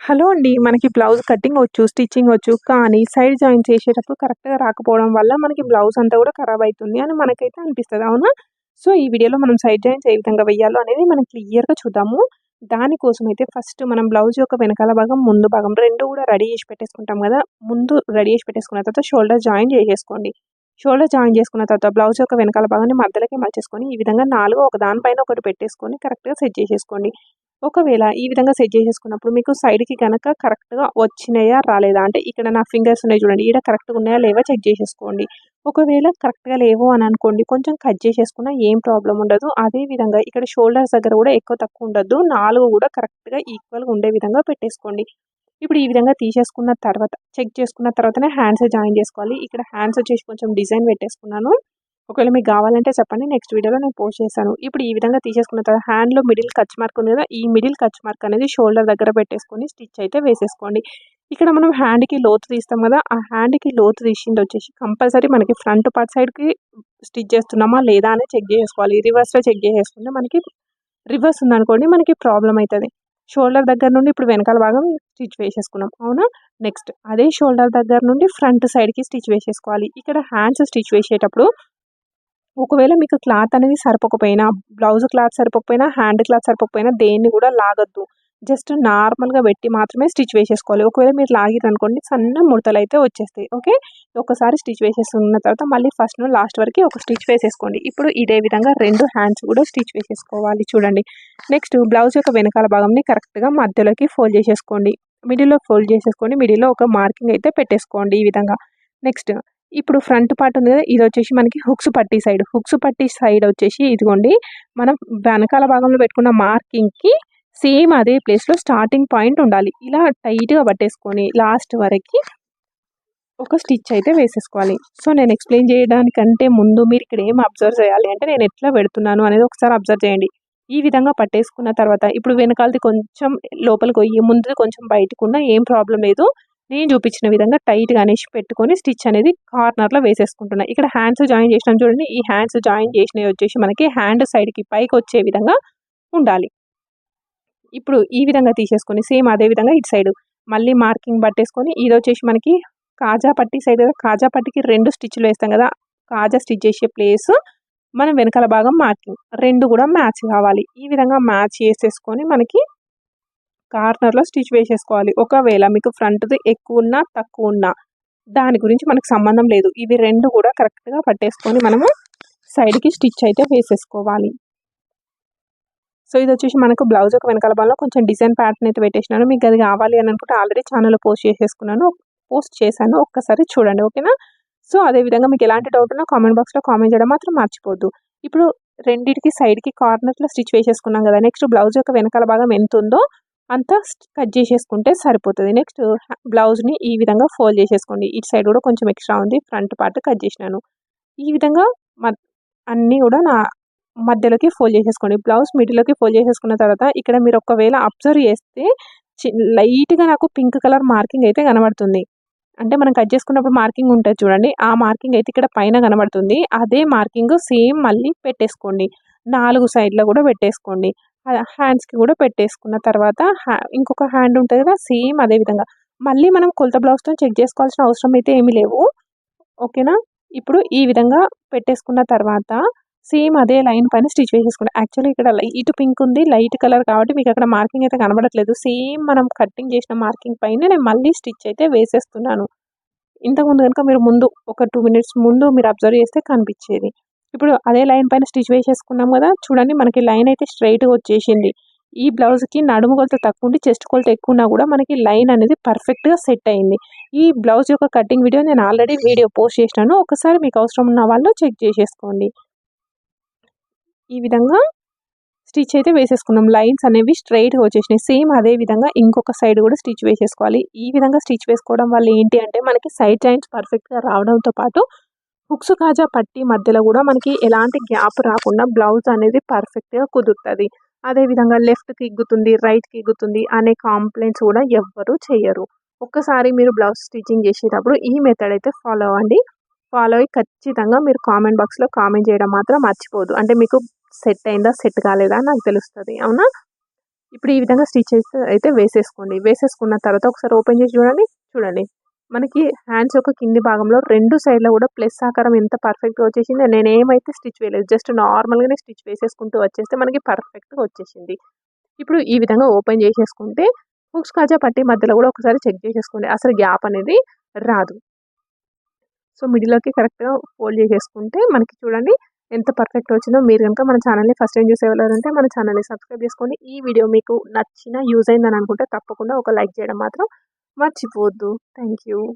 Hello అండి. మనకి blouse cutting వచ్చు స్టిచ్చింగ్ వచ్చు కానీ సైడ్ జాయిన్ చేసేటప్పుడు కరెక్ట్గా రాకపోవడం వల్ల మనకి బ్లౌజ్ అంతా కూడా ఖరాబ్ అవుతుంది అని మనకైతే అనిపిస్తుంది అవునా? సో ఈ వీడియోలో మనం సైడ్ జాయిన్స్ ఏ విధంగా వెయ్యాలో అనేది మనం క్లియర్గా చూద్దాము. దానికోసం అయితే ఫస్ట్ మనం బ్లౌజ్ యొక్క వెనకాల భాగం ముందు భాగం రెండు కూడా రెడీ చేసి పెట్టేసుకుంటాం కదా. ముందు రెడీ చేసి పెట్టేసుకున్న తర్వాత షోల్డర్ జాయిన్ చేసేసుకోండి. షోల్డర్ జాయిన్ చేసుకున్న తర్వాత బ్లౌజ్ యొక్క వెనకాల భాగాన్ని మధ్యలోకి మర్చేసుకొని ఈ విధంగా నాలుగు ఒక దానిపైన ఒకటి పెట్టేసుకొని కరెక్ట్గా సెట్ చేసేసుకోండి. ఒకవేళ ఈ విధంగా సెట్ చేసేసుకున్నప్పుడు మీకు సైడ్కి కనుక కరెక్ట్గా వచ్చినాయా రాలేదా? అంటే ఇక్కడ నా ఫింగర్స్ ఉన్నాయి చూడండి. ఇక్కడ కరెక్ట్గా ఉన్నాయా లేవా చెక్ చేసేసుకోండి. ఒకవేళ కరెక్ట్గా లేవు అని అనుకోండి కొంచెం కట్ చేసేసుకున్నా ఏం ప్రాబ్లం ఉండదు. అదే విధంగా ఇక్కడ షోల్డర్స్ దగ్గర కూడా ఎక్కువ తక్కువ ఉండదు. నాలుగు కూడా కరెక్ట్గా ఈక్వల్గా ఉండే విధంగా పెట్టేసుకోండి. ఇప్పుడు ఈ విధంగా తీసేసుకున్న తర్వాత చెక్ చేసుకున్న తర్వాతనే హ్యాండ్స్ జాయిన్ చేసుకోవాలి. ఇక్కడ హ్యాండ్స్ వచ్చేసి కొంచెం డిజైన్ పెట్టేసుకున్నాను. ఒకవేళ మీకు కావాలంటే చెప్పండి నెక్స్ట్ వీడియోలో నేను పోస్ట్ చేశాను ఇప్పుడు ఈ విధంగా తీసేసుకున్న తర్వాత హ్యాండ్లో మిడిల్ కచ్ మార్క్ ఉంది కదా ఈ మిడిల్ కచ్ మార్క్ అనేది షోల్డర్ దగ్గర పెట్టేసుకొని స్టిచ్ అయితే వేసేసుకోండి. ఇక్కడ మనం హ్యాండ్కి లోతు తీస్తాం కదా ఆ హ్యాండ్కి లోతు తీసింది వచ్చేసి కంపల్సరీ మనకి ఫ్రంట్ పార్ట్ సైడ్కి స్టిచ్ చేస్తున్నామా లేదా అని చెక్ చేసుకోవాలి. రివర్స్లో చెక్ చేసేసుకుంటే మనకి రివర్స్ ఉందనుకోండి మనకి ప్రాబ్లం అవుతుంది షోల్డర్ దగ్గర నుండి ఇప్పుడు వెనకాల భాగం స్టిచ్ వేసేసుకున్నాం అవునా? నెక్స్ట్ అదే షోల్డర్ దగ్గర నుండి ఫ్రంట్ సైడ్కి స్టిచ్ వేసేసుకోవాలి. ఇక్కడ హ్యాండ్స్ స్టిచ్ వేసేటప్పుడు ఒకవేళ మీకు క్లాత్ అనేది సరిపోకపోయినా బ్లౌజ్ క్లాత్ సరిపోకపోయినా హ్యాండ్ క్లాత్ సరిపోకపోయినా దేన్ని కూడా లాగద్దు. జస్ట్ నార్మల్గా పెట్టి మాత్రమే స్టిచ్ వేసేసుకోవాలి. ఒకవేళ మీరు లాగిరు అనుకోండి సన్న ముడతలు అయితే వచ్చేస్తాయి. ఓకే? ఒకసారి స్టిచ్ వేసేసుకున్న తర్వాత మళ్ళీ ఫస్ట్ లాస్ట్ వరకు ఒక స్టిచ్ వేసేసుకోండి. ఇప్పుడు ఇదే విధంగా రెండు హ్యాండ్స్ కూడా స్టిచ్ వేసేసుకోవాలి చూడండి. నెక్స్ట్ బ్లౌజ్ యొక్క వెనకాల భాగంని కరెక్ట్గా మధ్యలోకి ఫోల్డ్ చేసేసుకోండి. మిడిల్లో ఫోల్డ్ చేసేసుకోండి. మిడిల్లో ఒక మార్కింగ్ అయితే పెట్టేసుకోండి ఈ విధంగా. నెక్స్ట్ ఇప్పుడు ఫ్రంట్ పార్ట్ ఉంది కదా ఇది వచ్చేసి మనకి హుక్స్ పట్టి సైడ్. హుక్స్ పట్టి సైడ్ వచ్చేసి ఇదిగోండి మనం వెనకాల భాగంలో పెట్టుకున్న మార్కింగ్కి సేమ్ అదే ప్లేస్లో స్టార్టింగ్ పాయింట్ ఉండాలి. ఇలా టైట్గా పట్టేసుకొని లాస్ట్ వరకు ఒక స్టిచ్ అయితే వేసేసుకోవాలి. సో నేను ఎక్స్ప్లెయిన్ చేయడానికంటే ముందు మీరు ఇక్కడ ఏం అబ్జర్వ్ చేయాలి అంటే నేను ఎట్లా పెడుతున్నాను అనేది ఒకసారి అబ్జర్వ్ చేయండి. ఈ విధంగా పట్టేసుకున్న తర్వాత ఇప్పుడు వెనకాలది కొంచెం లోపలికి పోయి ముందుది కొంచెం బయటకు ఉన్న ఏం ప్రాబ్లం లేదు. నేను చూపించిన విధంగా టైట్గా అనేసి పెట్టుకొని స్టిచ్ అనేది కార్నర్లో వేసేసుకుంటున్నా. ఇక్కడ హ్యాండ్స్ జాయిన్ చేసినాం చూడండి. ఈ హ్యాండ్స్ జాయిన్ చేసినవి వచ్చేసి మనకి హ్యాండ్ సైడ్కి పైకి వచ్చే విధంగా ఉండాలి. ఇప్పుడు ఈ విధంగా తీసేసుకొని సేమ్ అదే విధంగా ఇటు సైడ్ మళ్ళీ మార్కింగ్ పట్టేసుకొని ఇది వచ్చేసి మనకి కాజా పట్టి సైడ్ కాజా పట్టికి రెండు స్టిచ్లు వేస్తాం కదా. కాజా స్టిచ్ చేసే ప్లేస్ మనం వెనకాల భాగం మార్కింగ్ రెండు కూడా మ్యాచ్ కావాలి. ఈ విధంగా మ్యాచ్ చేసేసుకొని మనకి కార్నర్లో స్టిచ్ వేసేసుకోవాలి. ఒకవేళ మీకు ఫ్రంట్ది ఎక్కువ ఉన్నా తక్కువ ఉన్నా దాని గురించి మనకు సంబంధం లేదు. ఇవి రెండు కూడా కరెక్ట్గా పట్టేసుకొని మనము సైడ్కి స్టిచ్ అయితే వేసేసుకోవాలి. సో ఇది వచ్చేసి మనకు బ్లౌజ్ ఒక వెనకాల బాల్లో కొంచెం డిజైన్ ప్యాటర్న్ అయితే పెట్టేసినాను. మీకు అది కావాలి అని అనుకుంటే ఆల్రెడీ ఛానల్లో పోస్ట్ చేసేసుకున్నాను. పోస్ట్ చేశాను. ఒక్కసారి చూడండి ఓకేనా? సో అదేవిధంగా మీకు ఎలాంటి డౌట్ ఉన్నా కామెంట్ బాక్స్లో కామెంట్ చేయడం మాత్రం మర్చిపోద్దు ఇప్పుడు రెండింటికి సైడ్కి కార్నర్లో స్టిచ్ వేసేసుకున్నాం కదా నెక్స్ట్ బ్లౌజ్ యొక్క వెనకాల భాగం ఎంత ఉందో అంతా కట్ చేసేసుకుంటే సరిపోతుంది. నెక్స్ట్ బ్లౌజ్ని ఈ విధంగా ఫోల్డ్ చేసేసుకోండి. ఇటు సైడ్ కూడా కొంచెం ఎక్స్ట్రా ఉంది. ఫ్రంట్ పార్ట్ కట్ చేసినాను. ఈ విధంగా అన్నీ కూడా నా మధ్యలోకి ఫోల్డ్ చేసేసుకోండి. బ్లౌజ్ మిడిల్లోకి ఫోల్డ్ చేసేసుకున్న తర్వాత ఇక్కడ మీరు ఒకవేళ అబ్జర్వ్ చేస్తే లైట్గా నాకు పింక్ కలర్ మార్కింగ్ అయితే కనబడుతుంది. అంటే మనం కట్ చేసుకున్నప్పుడు మార్కింగ్ ఉంటుంది చూడండి. ఆ మార్కింగ్ అయితే ఇక్కడ పైన కనబడుతుంది. అదే మార్కింగ్ సేమ్ మళ్ళీ పెట్టేసుకోండి. నాలుగు సైడ్లో కూడా పెట్టేసుకోండి. హ్యాండ్స్కి కూడా పెట్టేసుకున్న తర్వాత ఇంకొక హ్యాండ్ ఉంటుంది కదా సేమ్ అదే విధంగా. మళ్ళీ మనం కొలత బ్లౌజ్తో చెక్ చేసుకోవాల్సిన అవసరం అయితే ఏమీ లేవు. ఓకేనా ఇప్పుడు ఈ విధంగా పెట్టేసుకున్న తర్వాత సేమ్ అదే లైన్ పైన స్టిచ్ వేసేసుకుంటాం యాక్చువల్లీ ఇక్కడ లైట్ పింక్ ఉంది లైట్ కలర్ కాబట్టి మీకు అక్కడ మార్కింగ్ అయితే కనబడట్లేదు. సేమ్ మనం కట్టింగ్ చేసిన మార్కింగ్ పైన నేను మళ్ళీ స్టిచ్ అయితే వేసేస్తున్నాను. ఇంతకుముందు కనుక మీరు ముందు ఒక టూ మినిట్స్ ముందు మీరు అబ్జర్వ్ చేస్తే కనిపించేది. ఇప్పుడు అదే లైన్ పైన స్టిచ్ వేసేసుకున్నాం కదా చూడండి మనకి లైన్ అయితే స్ట్రైట్గా వచ్చేసింది. ఈ బ్లౌజ్కి నడుము కొలత తక్కువ ఉండి చెస్ట్ కొలత ఎక్కువ ఉన్నా కూడా మనకి లైన్ అనేది పర్ఫెక్ట్గా సెట్ అయింది. ఈ బ్లౌజ్ యొక్క కటింగ్ వీడియో నేను ఆల్రెడీ వీడియో పోస్ట్ చేసినాను. ఒకసారి మీకు అవసరం ఉన్న వాళ్ళు చెక్ చేసేసుకోండి. ఈ విధంగా స్టిచ్ అయితే వేసేసుకున్నాం. లైన్స్ అనేవి స్ట్రైట్గా వచ్చేసినాయి. సేమ్ అదే విధంగా ఇంకొక సైడ్ కూడా స్టిచ్ వేసేసుకోవాలి. ఈ విధంగా స్టిచ్ వేసుకోవడం వల్ల ఏంటి అంటే మనకి సైడ్ జాయింట్స్ పర్ఫెక్ట్గా రావడంతో పాటు హుక్స్ కాజా పట్టి మధ్యలో కూడా మనకి ఎలాంటి గ్యాప్ రాకుండా బ్లౌజ్ అనేది పర్ఫెక్ట్గా కుదురుతుంది. అదేవిధంగా లెఫ్ట్కి ఇగ్గుతుంది రైట్కి ఇగ్గుతుంది అనే కాంప్లైంట్స్ కూడా ఎవ్వరూ చేయరు ఒక్కసారి మీరు బ్లౌజ్ స్టిచ్చింగ్ చేసేటప్పుడు ఈ మెథడ్ అయితే ఫాలో అవ్వండి. ఫాలో అయ్యి ఖచ్చితంగా మీరు కామెంట్ బాక్స్లో కామెంట్ చేయడం మాత్రం మర్చిపోదు అంటే మీకు సెట్ అయిందా సెట్ కాలేదా నాకు తెలుస్తుంది. అవునా? ఇప్పుడు ఈ విధంగా స్టిచ్ అయితే అయితే వేసేసుకోండి. వేసేసుకున్న తర్వాత ఒకసారి ఓపెన్ చేసి చూడండి. చూడండి. మనకి హ్యాండ్స్ యొక్క కింది భాగంలో రెండు సైడ్లో కూడా ప్లస్ ఆకారం ఎంత పర్ఫెక్ట్గా వచ్చేసింది నేను ఏమైతే స్టిచ్ వేయలేదు జస్ట్ నార్మల్గానే స్టిచ్ వేసేసుకుంటూ వచ్చేస్తే మనకి పర్ఫెక్ట్గా వచ్చేసింది. ఇప్పుడు ఈ విధంగా ఓపెన్ చేసేసుకుంటే హుక్స్ కాజా పట్టి మధ్యలో కూడా ఒకసారి చెక్ చేసేసుకోండి. అసలు గ్యాప్ అనేది రాదు. సో మిడిల్లోకి కరెక్ట్గా ఫోల్డ్ చేసేసుకుంటే మనకి చూడండి ఎంత పర్ఫెక్ట్ వచ్చిందో. మీరు కనుక మన ఛానల్ని ఫస్ట్ టైం చూసేవాళ్ళంటే మన ఛానల్ని సబ్స్క్రైబ్ చేసుకోండి. ఈ వీడియో మీకు నచ్చిన యూజ్ అయిందని అనుకుంటే తప్పకుండా ఒక లైక్ చేయడం మాత్రం much do tipo, Thank you.